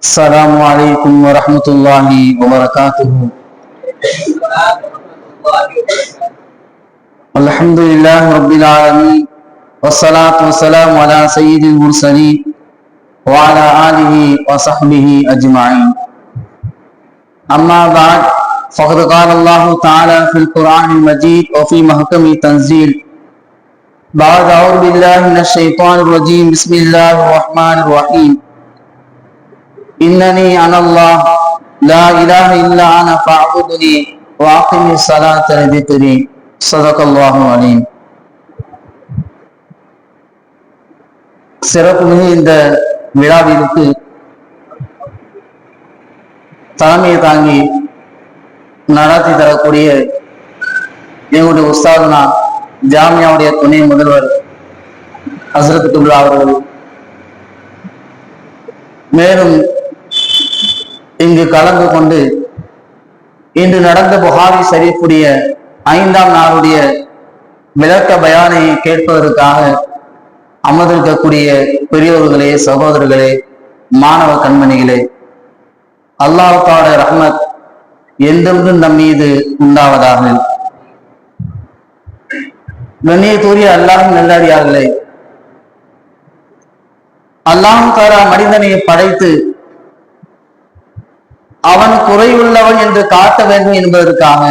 السلام عليكم ورحمة الله وبركاته. الحمد لله رب العالمين والصلاة والسلام على سيد المرسلين وعلى آله وصحبه أجمعين. أما بعد فقد قال الله تعالى في القرآن المجيد وفي محكم تنزيل بعد أعوذ بالله من الشيطان الرجيم بسم الله الرحمن الرحيم. إنني أنا الله لا إله إلا أنا فاعبدني وأقم الصلاة لذكري صدق الله العليم சிறப்புமிகு இந்த விழாவிற்கு தலைமையை தாங்கி நடத்தி தரக்கூடிய எங்களுடைய உஸ்தாதுனா ஜாமியாவுடைய துணை முதல்வர் ஹசரத் துல்லா அவர்கள் மேலும் இங்கு கலந்து கொண்டு இன்று நடந்த புகாரி ஷரீஃபுடைய ஐந்தாம் நாளுடைய விளக்க பயானை கேட்பதற்காக அமர்ந்திருக்கக்கூடிய பெரியோர்களே சகோதரர்களே மாணவ கண்மணிகளே அல்லாஹால ரஹ்மத் என்றென்றும் நம் மீது உண்டாவதாக. கண்ணிய தூரிய அல்லாஹும் நல்லடியார்களே அல்லாஹும் தாரா மனிதனை படைத்து அவன் குறையுள்ளவன் என்று காட்ட வேண்டும் என்பதற்காக.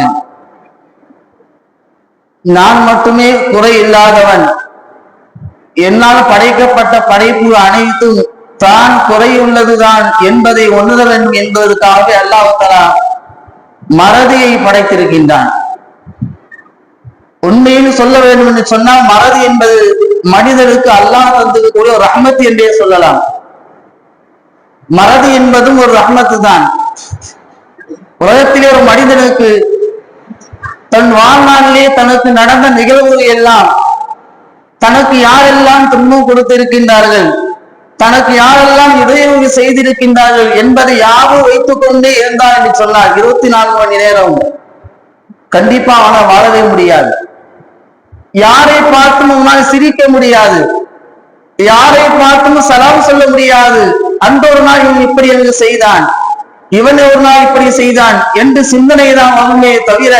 நான் மட்டுமே குறை இல்லாதவன் என்னால் படைக்கப்பட்ட படைப்பு அனைத்தும் தான் குறையுள்ளதுதான் என்பதை உணர வேண்டும் என்பதற்காக அல்லாஹலா மறதியை படைத்திருக்கின்றான். உண்மையில் சொல்ல வேண்டும் என்று சொன்னால் மறதி என்பது மனிதனுக்கு அல்லாஹ் தந்தது கூட ஒரு ரஹ்மத் என்றே சொல்லலாம். மறதி என்பதும் ஒரு ரஹ்மத்து தான் உலகத்திலே ஒரு மனிதனுக்கு தன் வாழ்நாளிலே தனக்கு நடந்த நிகழ்வுகள் எல்லாம் தனக்கு யாரெல்லாம் துன்பம் கொடுத்திருக்கின்றார்கள் தனக்கு யாரெல்லாம் இடையூறு செய்திருக்கின்றார்கள் என்பதை யாரும் வைத்துக் கொண்டே இருந்தார் என்று சொன்னார் இருபத்தி நான்கு மணி நேரம் கண்டிப்பா அவனால் வாழவே முடியாது. யாரை பார்த்தும் உன்னால் சிரிக்க முடியாது. யாரை பார்த்தும் சலாம் சொல்ல முடியாது. அந்த ஒரு நாள் இவன் இப்படி எனக்கு செய்தான். இவன் ஒரு நாள் இப்படி செய்தான் என்று சிந்தனை தான் வருமே தவிர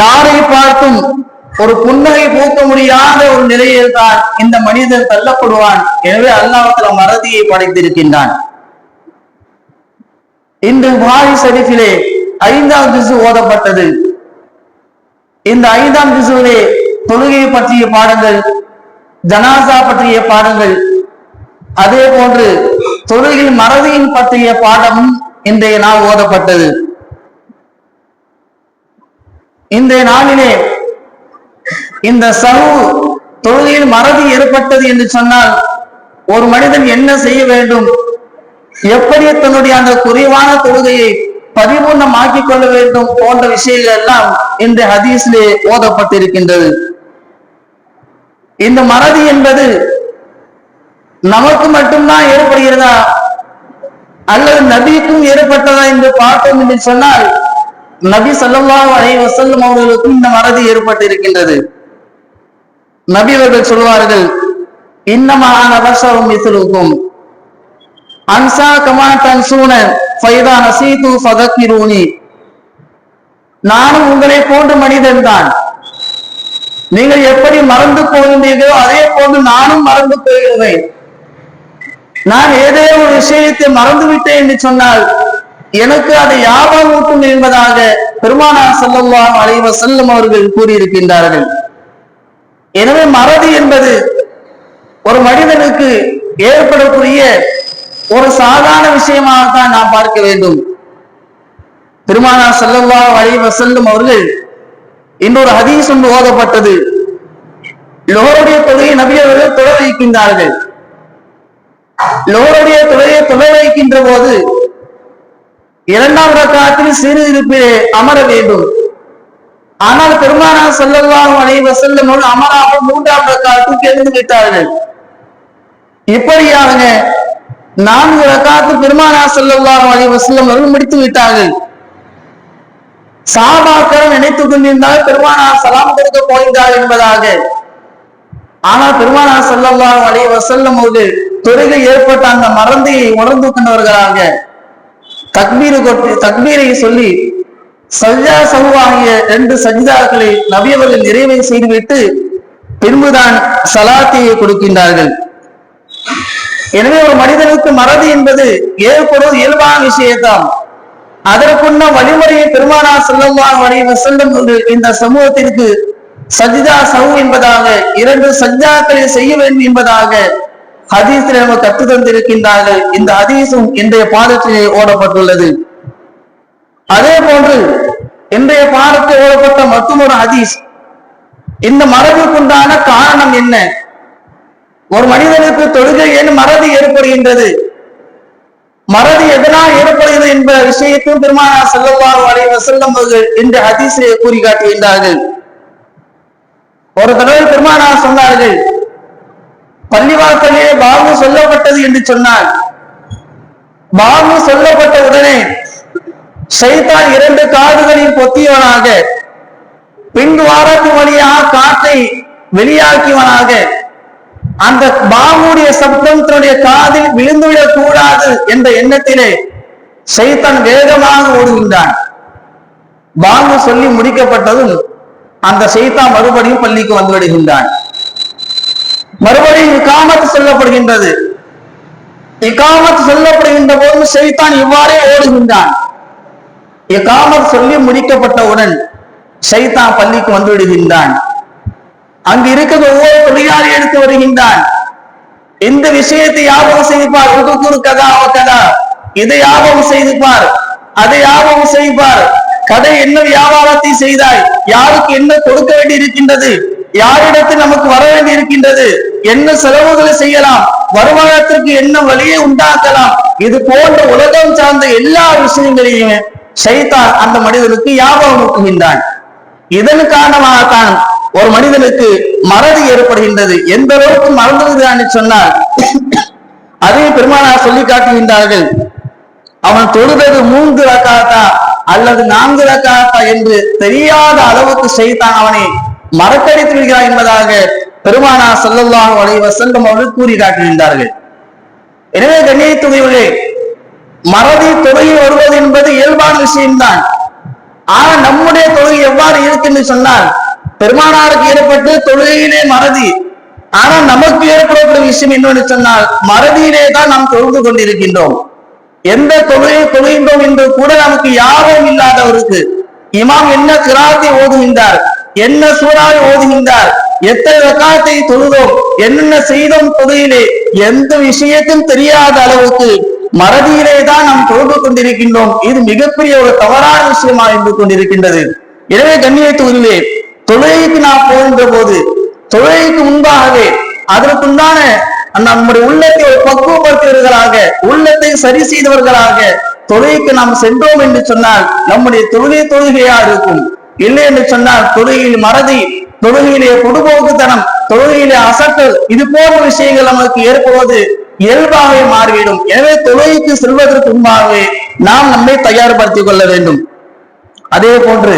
யாரை பார்த்தும் ஒரு புன்னகை பூக்க முடியாத ஒரு நிலையில் தான் இந்த மனிதன் தள்ளப்படுவான். எனவே அல்லாஹத்துல மறதியை படைத்திருக்கின்றான். இன்று புகாரி ஷரீஃபிலே ஐந்தாம் திசு ஓதப்பட்டது. இந்த ஐந்தாம் திசுவிலே தொழுகை பற்றிய பாடங்கள் ஜனாசா பற்றிய பாடங்கள் அதே போன்று தொழுகையில் மறதியின் பற்றிய பாடமும் இன்றைய நாள் ஓதப்பட்டது. இன்றைய நாளிலே இந்த சவு தொழுகையில் மறதி ஏற்பட்டது என்று சொன்னால் ஒரு மனிதன் என்ன செய்ய வேண்டும்? எப்படி தன்னுடைய அந்த குறைவான தொழுகையை பரிபூர்ணம் ஆக்கிக் கொள்ள வேண்டும் போன்ற விஷயங்கள் எல்லாம் இந்த ஹதீஸிலே ஓதப்பட்டிருக்கின்றது. இந்த மறதி என்பது நமக்கு மட்டும்தான் ஏற்படுகிறதா? அல்லது நபிக்கும் ஏற்பட்டதா என்று பார்த்தோம் என்று சொன்னால் நபி சல்லாஹ் அலை வசல்லம் அவர்களுக்கும் இந்த மறதி ஏற்பட்டிருக்கின்றது. நபி அவர்கள் சொல்வார்கள் இன்னமான அவசரம் மிசிலுக்கும் அன்சா கமா தன்சூன ஃபைதா நசீது ஃபதக்கிரூனி. நானும் உங்களை போன்ற மனிதன் தான். நீங்கள் எப்படி மறந்து போகின்றீர்களோ அதே போன்று நானும் மறந்து போகிறேன். நான் ஏதோ ஒரு விஷயத்தை மறந்துவிட்டேன் என்று சொன்னால் எனக்கு அதை ஞாபகமூட்டும் என்பதாக பெருமானா செல்லல்லாம் அலைவ செல்லும் அவர்கள் கூறியிருக்கின்றார்கள். எனவே மறதி என்பது ஒரு மனிதனுக்கு ஏற்படக்கூடிய ஒரு சாதாரண விஷயமாகத்தான் நாம் பார்க்க வேண்டும். பெருமானா செல்லல்லா அலைவ செல்லும் அவர்கள் இன்னொரு ஹதீஸ் ஒன்று ஓதப்பட்டது. லோருடைய தொகையை நபி அவர்கள் தொலை வைக்கின்றார்கள். லோருடைய தொகையை துணை வைக்கின்ற போது இரண்டாம் ரக்காத்தில் சிறு இருப்பிலே அமர வேண்டும். ஆனால் பெருமானா செல்லல்லாம் அனைவ செல்லும் அமராமல் மூன்றாம் ரக்காத்துக்கு எழுந்து விட்டார்கள் இப்படியாக நான்கு ரக்காத்து பெருமானா செல்லல்லாம் அனைவ செல்லும் அவர்கள் முடித்து விட்டார்கள். சாபாக்கள் நினைத்துக் கொண்டிருந்தால் பெருமானா சலாம் கொடுக்க போகின்றார் என்பதாக ஆனால் பெருமானா செல்லல்லா அலைவ வசல்லும் போது தொழுகை ஏற்பட்ட அந்த மறந்தையை உணர்ந்து கொண்டவர்களாக தக்பீரு கொட்டு தக்பீரை சொல்லி சஜ்ஜா சவுவாகிய ரெண்டு சஜிதாக்களை நபியவர்கள் நிறைவை செய்துவிட்டு பின்புதான் சலாத்தியை கொடுக்கின்றார்கள். எனவே ஒரு மனிதனுக்கு மறதி என்பது ஏற்படுவது இயல்பான விஷயத்தான் அதற்குள்ள வழிமுறையை பெருமானா செல்லவான் வழியை செல்லும் இந்த சமூகத்திற்கு சஜிதா சவு என்பதாக இரண்டு சஜிதாக்களை செய்ய வேண்டும் என்பதாக ஹதீஸில் நம்ம கற்று தந்திருக்கின்றார்கள். இந்த ஹதீஸும் இன்றைய பாடத்திலே ஓடப்பட்டுள்ளது. அதே போன்று இன்றைய பாடத்தில் ஓடப்பட்ட மற்றொரு ஹதீஸ். இந்த மரபுக்குண்டான காரணம் என்ன? ஒரு மனிதனுக்கு தொழுகை ஏன் மறதி ஏற்படுகின்றது? மறதி எதனால் ஏற்படுகிறது என்ற விஷயத்தையும் பெருமானா செல்லவாறு அலைவர் செல்லும் அவர்கள் இந்த ஹதீஸை கூறி காட்டுகின்றார்கள் ஒரு தடவை பெருமானா சொன்னார்கள் பள்ளிவாசலே பாபு சொல்லப்பட்டது என்று சொன்னார். பாபு சொல்லப்பட்ட உடனே சைத்தான் இரண்டு காதுகளில் பொத்தியவனாக பின் வாரத்து வழியாக காற்றை வெளியாக்கியவனாக அந்த பாபுடைய சப்தம் தன்னுடைய காதில் விழுந்துவிடக் கூடாது என்ற எண்ணத்திலே சைத்தான் வேகமாக ஓடுகின்றான். பாபு சொல்லி முடிக்கப்பட்டதும் அந்த சைத்தான் மறுபடியும் பள்ளிக்கு வந்து விடுகின்றான் மறுபடியும் இக்காமத்து சொல்லப்படுகின்றது. இக்காமத்து சொல்லப்படுகின்ற போதும் சைத்தான் இவ்வாறே ஓடுகின்றான். இக்காமத் சொல்லி முடிக்கப்பட்டவுடன் சைத்தான் பள்ளிக்கு வந்து விடுகின்றான் அங்கு இருக்கிற ஒவ்வொரு தொழிலாளி எடுத்து வருகின்றான். இந்த விஷயத்தை யாபகம் செய்துப்பார் உதுக்குறு கதா அவ கதா. இதை யாபகம் செய்துப்பார் அதை யாபகம் செய்திப்பார் கதை என்ன வியாபாரத்தை செய்தாய்? யாருக்கு என்ன கொடுக்க வேண்டி இருக்கின்றது யாரிடத்தில் நமக்கு வர வேண்டி இருக்கின்றது என்ன செலவுகளை செய்யலாம்? வருமானத்திற்கு என்ன வழியை உண்டாக்கலாம்? இது போன்ற உலகம் சார்ந்த எல்லா விஷயங்களையும் சைத்தான் அந்த மனிதனுக்கு ஞாபகம் இதன் காரணமாகத்தான் ஒரு மனிதனுக்கு மறதி ஏற்படுகின்றது. எந்த அளவுக்கு மறந்துவிடுகிறான் சொன்னால் அதே பெருமானார் சொல்லி காட்டுகின்றார்கள். அவன் தொழுதது மூன்று ரக்காத்தான் அல்லது நான்கு ரக்காத்தா என்று தெரியாத அளவுக்கு செய்தான் அவனை மறக்கடித்து விடுகிறான் என்பதாக பெருமானா செல்லல்லாஹு அலைஹி வஸல்லம் அவர்கள் கூறி காட்டியிருந்தார்கள். எனவே கண்ணியத்துறையுள்ளே மறதி தொழில் வருவது என்பது இயல்பான விஷயம்தான். ஆனா நம்முடைய தொழுகை எவ்வாறு இருக்குன்னு சொன்னால் பெருமானாருக்கு ஏற்பட்டு தொழுகையிலே மறதி. ஆனா நமக்கு ஏற்படக்கூடிய விஷயம் என்னன்னு சொன்னால் மறதியிலே தான் நாம் தொழுது கொண்டிருக்கின்றோம். எந்த தொழுகை தொழுகின்றோம் என்று கூட நமக்கு யாரும் இல்லாதவருக்கு இமாம் என்ன கிராத்தை ஓதுகின்றார்? என்ன சூறாவை ஓதுகின்றார்? எத்தனை ரக்காத்தை தொழுதோம்? என்னென்ன செய்தோம் தொழுகிலே எந்த விஷயத்தையும் தெரியாத அளவுக்கு மறதியிலே தான் நாம் தொழுது கொண்டிருக்கின்றோம். இது மிகப்பெரிய ஒரு தவறான விஷயமா இருந்து கொண்டிருக்கின்றது. எனவே கண்ணியத்துக்குரிலே தொழுகைக்கு நாம் போகின்ற போது தொழுகைக்கு முன்பாகவே அதற்குண்டான நம்முடைய உள்ளத்தை ஒரு பக்குவப்படுத்தியவர்களாக உள்ளத்தை சரி செய்தவர்களாக தொழுகைக்கு நாம் சென்றோம் என்று சொன்னால் நம்முடைய தொழுகை தொழுகையா இருக்கும். இல்லை என்று சொன்னால் தொழுகையில் மறதி தொழுகையிலே பொதுபோக்குத்தனம் தொழுகையிலே அசட்டல் இது போன்ற விஷயங்கள் நமக்கு ஏற்படுவது இயல்பாகவே மாறிவிடும். எனவே தொழுகைக்கு செல்வதற்கு முன்பாகவே நாம் நம்மை தயார்படுத்திக் கொள்ள வேண்டும். அதே போன்று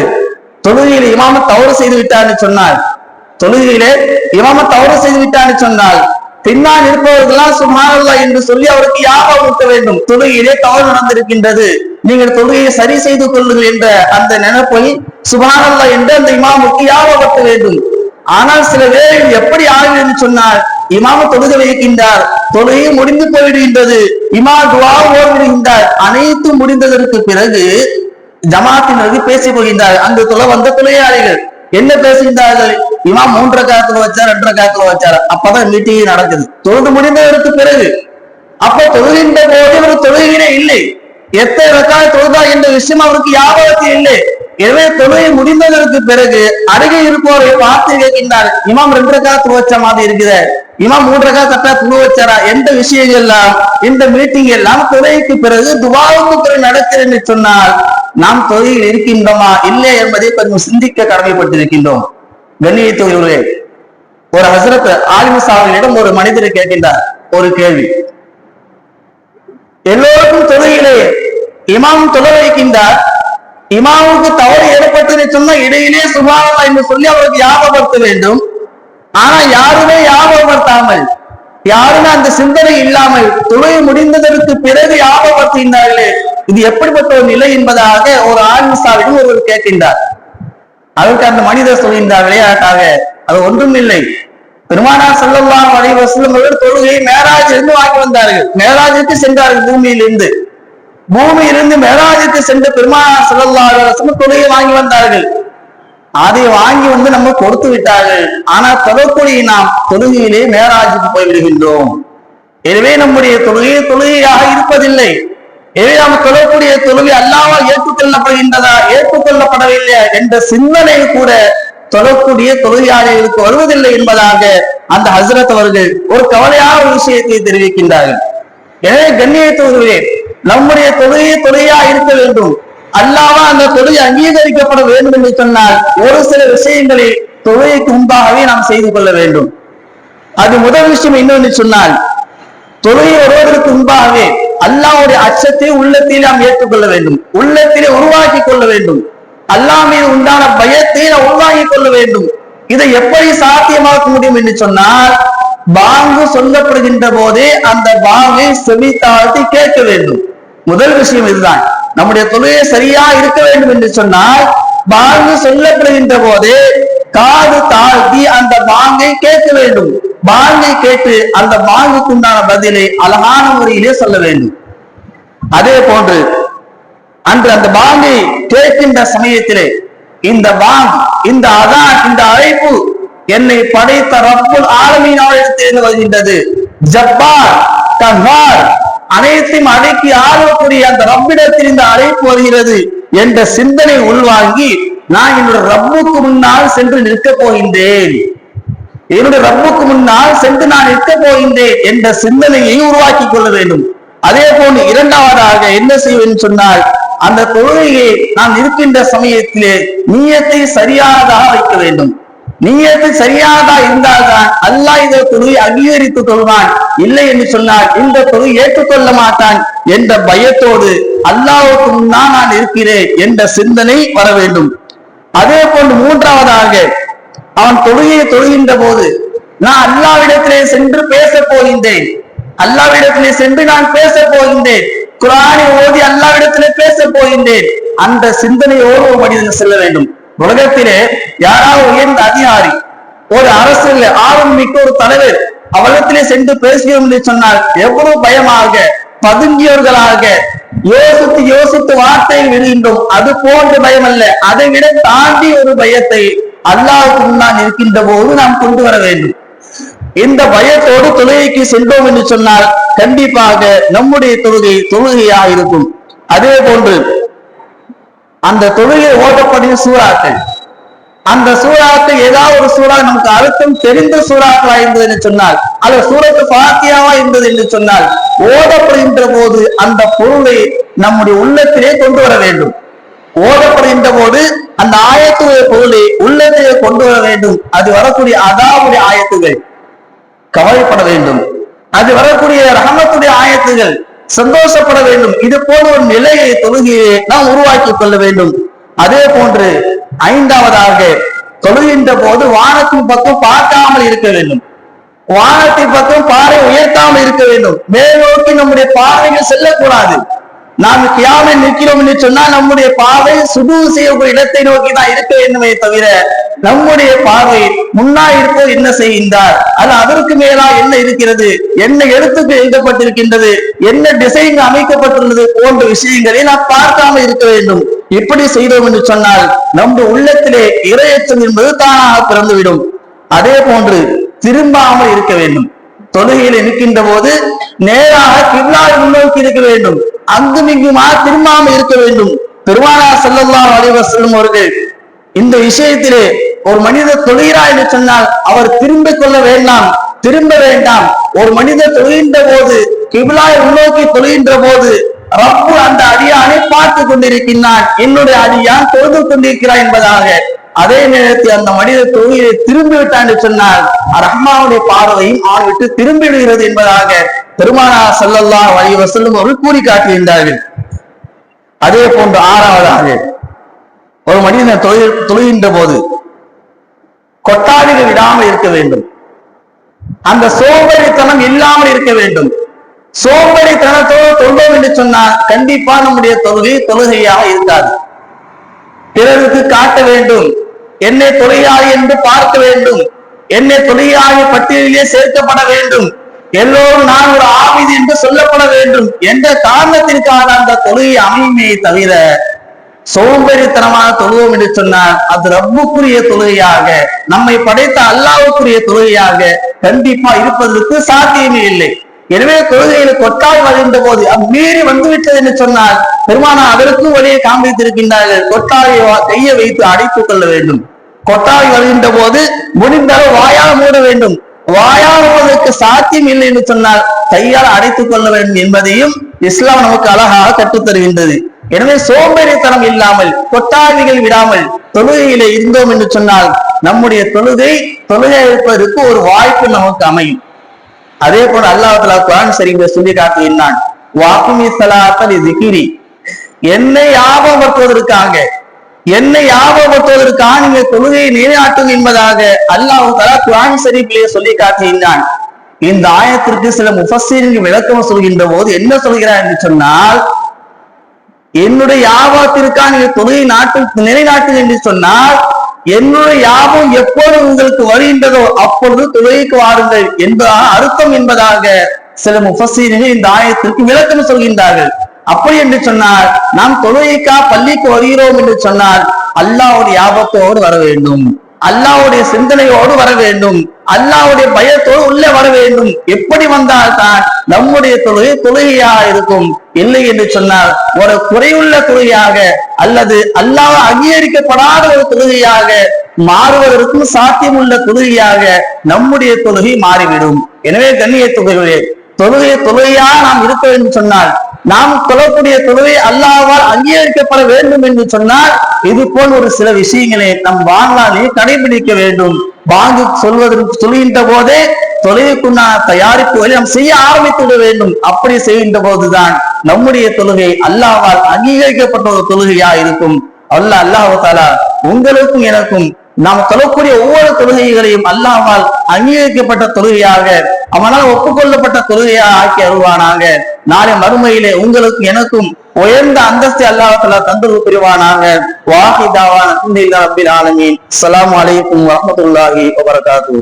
தொழுகையில் இமாம தவறு செய்து விட்டார்னு சொன்னால் தொழுகையிலே இமாம தவறு செய்து விட்டார்னு சொன்னால் பின்னால் இருப்பவர்களாம் சுமாரல்லா என்று சொல்லி அவருக்கு யாபம் ஊட்ட வேண்டும். தொழுகையிலே தவறு நடந்திருக்கின்றது. நீங்கள் தொழுகையை சரி செய்து கொள்ளுங்கள் என்ற அந்த நினைப்பை சுபானல்லா என்று அந்த இமாமுக்கு யாபப்படுத்த வேண்டும். ஆனால் சில வேளையில் எப்படி ஆகும் என்று சொன்னால் இமாம தொழுகை வைக்கின்றார். தொழுகை முடிந்து போய்விடுகின்றது. இமா துவா ஓடிவிடுகின்றார் அனைத்து முடிந்ததற்கு பிறகு ஜமாத்தினருக்கு பேசிக் கொள்கின்றார் அந்த தொலை வந்த தொழிலாளிகள் என்ன பேசுகின்றார்கள்? இமாம் மூன்று காத்துல வச்சார் ரெண்டரை காத்துல வச்சார். அப்பதான் மீட்டிங் நடக்குது. தொழுது முடிந்ததற்கு பிறகு அப்ப தொழுகின்ற போது ஒரு தொழுகையிலே இல்லை. எத்தனை ரக்காய் தொழுதா என்ற விஷயம் அவருக்கு யாபகத்தில் இல்லை. எனவே தொழுகை முடிந்ததற்கு பிறகு அருகே இருப்பவரை பார்த்து கேட்கின்றார் இமாம் ரெண்டு ரக்கா துவச்ச மாதிரி இருக்குது. இமாம் மூன்று ரக்கா கட்டா துணு வச்சாரா? எந்த விஷயங்கள் எல்லாம்? இந்த மீட்டிங் எல்லாம் தொழுகைக்கு பிறகு துபாவுக்கு பிறகு நடக்கிறேன்னு சொன்னால் நாம் தொழில் இருக்கின்றோமா? இல்லை என்பதை கொஞ்சம் சிந்திக்க கடமைப்பட்டிருக்கின்றோம். கண்ணியத்தொழிலே ஒரு ஹசரத் ஆலிமு சாவினிடம் ஒரு மனிதர் கேட்கின்றார். ஒரு கேள்வி. எல்லோருக்கும் தொழுகையிலே இமாம் தொழ வைக்கின்றார். இமாமுக்கு தவறு ஏற்பட்டதை சொன்ன இடையிலே சுபாவம் என்று சொல்லி அவருக்கு ஞாபகப்படுத்த வேண்டும். ஆனா யாருமே ஞாபகப்படுத்தாமல் யாருமே அந்த சிந்தனை இல்லாமல் தொழுகை முடிந்ததற்கு பிறகு ஞாபகப்படுத்துகின்றார்களே இது எப்படிப்பட்ட ஒரு நிலை என்பதாக ஒரு ஆன்மசாவிடம் ஒருவர் கேட்கின்றார். அதற்கு அந்த மனிதர் சொல்கின்றார் விளையாட்டாக அது ஒன்றும் இல்லை. பெருமானார் செல்லல்லாம் வலைவசலம் அவர்கள் தொழுகையை மேராஜிலிருந்து வாங்கி வந்தார்கள். மேராஜுக்கு சென்றார்கள் பூமியிலிருந்து. பூமியிலிருந்து மேராஜுக்கு சென்று பெருமானார் செல்லல்லா தொழுகையை வாங்கி வந்தார்கள். அதை வாங்கி வந்து நம்ம கொடுத்து விட்டார்கள். ஆனால் தொழக்கூடிய நாம் தொழுகையிலே மேராஜுக்கு போய்விடுகின்றோம். எனவே நம்முடைய தொழுகை தொழுகையாக இருப்பதில்லை. எனவே நாம் தொழக்கூடிய தொழுகை அல்லாமல் ஏற்றுக்கொள்ளப்படுகின்றதா? ஏற்றுக்கொள்ளப்படவில்லை என்ற சிந்தனை கூட தொழக்கூடிய தொழுகையாளர்களுக்கு வருவதில்லை என்பதாக அந்த ஹசரத் அவர்கள் ஒரு கவலையான ஒரு விஷயத்தை தெரிவிக்கின்றார்கள். எனவே கண்ணியத்தவர்களே நம்முடைய தொழுகை தொழுகையா இருக்க வேண்டும். அல்லாம அந்த தொழுகை அங்கீகரிக்கப்பட வேண்டும் என்று சொன்னால் ஒரு சில விஷயங்களை தொழுகைக்கு முன்பாகவே நாம் செய்து கொள்ள வேண்டும். அது முதல் விஷயம் என்னவென்று சொன்னால் தொழுகை வருவதற்கு முன்பாகவே அல்லாவுடைய அச்சத்தை உள்ளத்தில் நாம் ஏற்றுக்கொள்ள வேண்டும். உள்ளத்திலே உருவாக்கி கொள்ள வேண்டும். அல்லாமே மீது உண்டான பயத்தை நாம் உருவாக்கி கொள்ள வேண்டும். இதை எப்படி சாத்தியமாக்க முடியும் என்று சொன்னால் பாங்கு சொல்லப்படுகின்ற போதே அந்த பாங்கை செவி தாழ்த்தி கேட்க வேண்டும். முதல் விஷயம் இதுதான். நம்முடைய தொழுகை சரியா இருக்க வேண்டும் என்று சொன்னால் பாங்கு சொல்லப்படுகின்ற போதே காது தாழ்த்தி அந்த பாங்கை கேட்க வேண்டும். வாழ்வை கேட்டு அந்த வாழ்வுக்குண்டான பதிலை அழகான முறையிலே சொல்ல வேண்டும். அதே போன்று அன்று அந்த வாழ்வை கேட்கின்ற சமயத்திலே இந்த பாங் இந்த அதான் இந்த அழைப்பு என்னை படைத்த ரப்புல் ஆலமீனாவிடத்திலிருந்து வருகின்றது. ஜப்பார் கஹார் அனைத்தையும் அடக்கி ஆளக்கூடிய அந்த ரப்பிடத்தில் இந்த அழைப்பு வருகிறது என்ற சிந்தனை உள்வாங்கி நான் என்னோட ரப்புக்கு முன்னால் சென்று நிற்க போகின்றேன். என்னுடைய ரப்புக்கு முன்னால் சென்று நான் நிற்க போகின்றேன் என்ற சிந்தனையை உருவாக்கி கொள்ள வேண்டும். அதே போன்று இரண்டாவதாக என்ன செய்வேன் சொன்னால் அந்த தொழுகையை நான் இருக்கின்ற சமயத்திலே நீயத்தை சரியானதாக வைக்க வேண்டும். நீயத்தை சரியானதா இருந்தால்தான் அல்லாஹ் இந்த தொழுகை அங்கீகரித்து கொள்வான் இல்லை என்று சொன்னால் இந்த தொழுகை ஏற்றுக்கொள்ள மாட்டான் என்ற பயத்தோடு அல்லாஹுக்கு முன்னால் நான் இருக்கிறேன் என்ற சிந்தனை வர வேண்டும். அதே போன்று மூன்றாவதாக அவன் தொழுகையை தொழுகின்ற போது நான் அல்லாவிடத்திலே சென்று பேச போகின்றேன். அல்லாவிடத்திலே சென்று நான் பேச போகின்றேன். குரானை ஓதி அல்லாவிடத்திலே பேச போகின்றேன். அந்த சிந்தனையோடு ஒரு மனிதன் செல்ல வேண்டும். உலகத்திலே யாராவது உயர்ந்த அதிகாரி ஒரு அரசு ஆர்வம் மிக்க ஒரு தலைவர் அவலத்திலே சென்று பேசுகிறோம் என்று சொன்னால் எவ்வளவு பயமாக பதுங்கியவர்களாக யோசித்து யோசித்து வார்த்தையை விடுகின்றோம் அது போன்ற பயம் அல்ல அதை விட தாண்டி ஒரு பயத்தை அல்லாஹ்வுக்கு முன்னால் இருக்கின்ற போது நாம் கொண்டு வர வேண்டும். இந்த பயத்தோடு தொழுகைக்கு செல்வோம் என்று சொன்னால் கண்டிப்பாக நம்முடைய தொழுகை தொழுகையாக இருக்கும். அதே போன்று அந்த தொழுகை ஓட்டப்படிய சூறாக்கள். அந்த சூறாக்கள் ஏதாவது ஒரு சூறா நமக்கு அழுத்தம் தெரிந்த சூறாக்களா இருந்தது என்று சொன்னால் அல்லது சூரத்து பாத்தியாவா இருந்தது என்று சொன்னால் ஓதப்படுகின்ற போது அந்த பொருளை நம்முடைய உள்ளத்திலே கொண்டு வர வேண்டும். ஓதப்படுகின்ற போது அந்த ஆயத்துடைய பொருளை உள்ளத்திலே கொண்டு வர வேண்டும். அது வரக்கூடிய அதாவுடைய ஆயத்துகள். கவலைப்பட வேண்டும். அது வரக்கூடிய ரஹமத்துடைய ஆயத்துகள். சந்தோஷப்பட வேண்டும். இது போல ஒரு நிலையை தொழுகையை நாம் உருவாக்கி கொள்ள வேண்டும். அதே போன்று ஐந்தாவதாக தொழுகின்ற போது வானத்தின் பக்கம் பார்க்காமல் இருக்க வேண்டும். வானத்தின் பக்கம் பாறை உயர்த்தாமல் இருக்க வேண்டும். மேல் நோக்கி நம்முடைய பார்வைகள் செல்லக்கூடாது. நாம் கியாமில் நிற்கிறோம் என்று சொன்னால் நம்முடைய பார்வை சுடு செய்யக்கூடிய இடத்தை நோக்கி தான் இருக்க வேண்டுமே தவிர நம்முடைய பார்வை முன்னால் இருப்போர் என்ன செய்கின்றார்? அது அதற்கு மேலா என்ன இருக்கிறது? என்ன எழுத்துக்கு எழுதப்பட்டிருக்கின்றது? என்ன டிசைன் அமைக்கப்பட்டுள்ளது போன்ற விஷயங்களை நாம் பார்க்காம இருக்க வேண்டும். இப்படி செய்தோம் என்று சொன்னால் நம்முடைய உள்ளத்திலே இரையச்சம் என்பது தானாக பிறந்துவிடும். அதே போன்று திரும்பாமல் இருக்க வேண்டும். தொழுகையில் நிற்கின்ற போது நேராக கிவ்லாவை முன்னோக்கி இருக்க வேண்டும். அங்குமிங்குமா திரும்பாமல் இருக்க வேண்டும். பெருமானா செல்லல்லாம் அலைவசல்லும் அவர்கள் இந்த விஷயத்திலே ஒரு மனிதர் தொழுகிறார் என்று சொன்னால் அவர் திரும்பிக் கொள்ள வேண்டாம் திரும்ப வேண்டாம். ஒரு மனிதர் தொழுகின்ற போது கிபிலாய் உள்நோக்கி தொழுகின்ற போது ரப்பு அந்த அடியானை பார்த்து கொண்டிருக்கின்றான். என்னுடைய அடியான் தொழுது கொண்டிருக்கிறான் என்பதாக. அதே நேரத்தில் அந்த மனிதர் தொழுகையை திரும்பி விட்டான் என்று சொன்னால் ரஹ்மாவுடைய பார்வையும் அவன் விட்டு திரும்பி விடுகிறது என்பதாக. பெருமானா ஸல்லல்லாஹு வழி வசல்லும் அவர்கள் கூறி காட்டுகின்றார்கள் அதே போன்று ஆறாவதாக ஒரு மனிதன் தொழில் தொழுகின்ற போது கொட்டாவிகள் விடாமல் இருக்க வேண்டும். அந்த சோம்பேறித்தனம் இல்லாமல் இருக்க வேண்டும். சோம்பேறித்தனத்தோடு தொழுதோம் என்று சொன்னால் கண்டிப்பா நம்முடைய தொழுகை தொழுகையாக இருக்காது. பிறருக்கு காட்ட வேண்டும் என்னை தொழிலாளி என்று பார்க்க வேண்டும் என்னை தொழிலாளி பட்டியலிலே சேர்க்கப்பட வேண்டும். எல்லோரும் நான் ஒரு ஆவிதி என்று சொல்லப்பட வேண்டும். என்ற காரணத்திற்காக அந்த தொழுகை அமையுமே தவிர சோம்பேறித்தனமாக தொழுவோம் என்று சொன்னால் அது ரப்புக்குரிய தொழுகையாக நம்மை படைத்த அல்லாவுக்குரிய தொழுகையாக கண்டிப்பா இருப்பதற்கு சாத்தியமே இல்லை. எனவே தொழுகையில கொட்டாய் வருகின்ற போது மீறி வந்துவிட்டது என்று சொன்னால் பெருமானா அதற்கும் வழியை காண்பித்திருக்கின்றார்கள் கொட்டாயை கையை வைத்து அடைத்துக் கொள்ள வேண்டும். கொட்டாய் வருகின்ற போது முடிந்தளவு வாயால் மூட வேண்டும். வாயாடுவதற்கு சாத்தியம் இல்லை என்று சொன்னால் கையால் அடைத்துக் கொள்ள வேண்டும் என்பதையும் இஸ்லாம் நமக்கு அழகாக கற்றுத் தருகின்றது. எனவே சோம்பேறித்தனம் இல்லாமல் கொட்டாவிகள் விடாமல் தொழுகையிலே இருந்தோம் என்று சொன்னால் நம்முடைய தொழுகை தொழுகை இருப்பதற்கு ஒரு வாய்ப்பு நமக்கு அமையும். அதே போல அல்லாஹலா குரான் சரிங்க சொல்லி காட்டுகின்றான் வாக்குமி சலாத்தல் திகிரி. என்னை ஞாபகப்படுத்துவதற்காக என்னை ஞாபகப்படுத்துவதற்காக நீங்க தொழுகையை நிலைநாட்டும் என்பதாக அல்லாஹ் தலா குரான் ஷரீஃபிலே சொல்லி காட்டுகின்றான். இந்த ஆயத்திற்கு சில முஃபசீரின் விளக்கம் சொல்கின்ற போது என்ன சொல்கிறார் என்று சொன்னால் என்னுடைய யாபத்திற்காக நீங்க தொழுகை நாட்டு நிலைநாட்டு என்று சொன்னால் என்னுடைய யாபம் எப்போது உங்களுக்கு வருகின்றதோ அப்பொழுது தொழுகைக்கு வாருங்கள் என்பதாக அர்த்தம் என்பதாக சில முஃபசீர்கள் இந்த ஆயத்திற்கு விளக்கம் சொல்கின்றார்கள். அப்படி என்று சொன்னால் நாம் தொழுகைக்கா பள்ளிக்கு வருகிறோம் என்று சொன்னால் அல்லாவுடைய யாபத்தோடு வர வேண்டும். அல்லாவுடைய சிந்தனையோடு வர வேண்டும். அல்லாவுடைய பயத்தோடு உள்ளே வர வேண்டும். எப்படி வந்தால் தான் நம்முடைய தொழுகை தொழுகையா இருக்கும். இல்லை என்று சொன்னால் ஒரு குறையுள்ள தொழுகையாக அல்லது அல்லாஹ் அங்கீகரிக்கப்படாத ஒரு தொழுகையாக மாறுவதற்கும் சாத்தியமுள்ள தொழுகையாக நம்முடைய தொழுகை மாறிவிடும். எனவே கண்ணிய தொகைகளே தொழுகை தொழுகையா நாம் இருக்க வேண்டும் சொன்னால் நாம் தொழக்கூடிய தொழுகை அல்லாவால் அங்கீகரிக்கப்பட வேண்டும் என்று சொன்னால் இது போல் ஒரு சில விஷயங்களை நம் வாங்கலாலே கடைபிடிக்க வேண்டும். வாங்கி சொல்வதற்கு சொல்கின்ற போதே தொழுகைக்குண்டான தயாரிப்புகளை நாம் செய்ய ஆரம்பித்து விட வேண்டும். அப்படி செய்கின்ற போதுதான் நம்முடைய தொழுகை அல்லாவால் அங்கீகரிக்கப்பட்ட ஒரு தொழுகையா இருக்கும். அல்ல அல்லாஹு உங்களுக்கும் எனக்கும் நாம் தொழக்கூடிய ஒவ்வொரு தொழுகைகளையும் அல்லாவால் அங்கீகரிக்கப்பட்ட தொழுகையாக அவனால் ஒப்புக்கொள்ளப்பட்ட தொழுகையாக ஆக்கி அருள்வானாங்க நாளை மறுமையிலே உங்களுக்கு எனக்கும் உயர்ந்த அந்தஸ்து அல்லாஹால தந்தது புரிவானாங்க வாஹிதாவான ஆலமீன். அலாம் வலைக்கும் வரமத்துல்லாஹி வபரகாத்து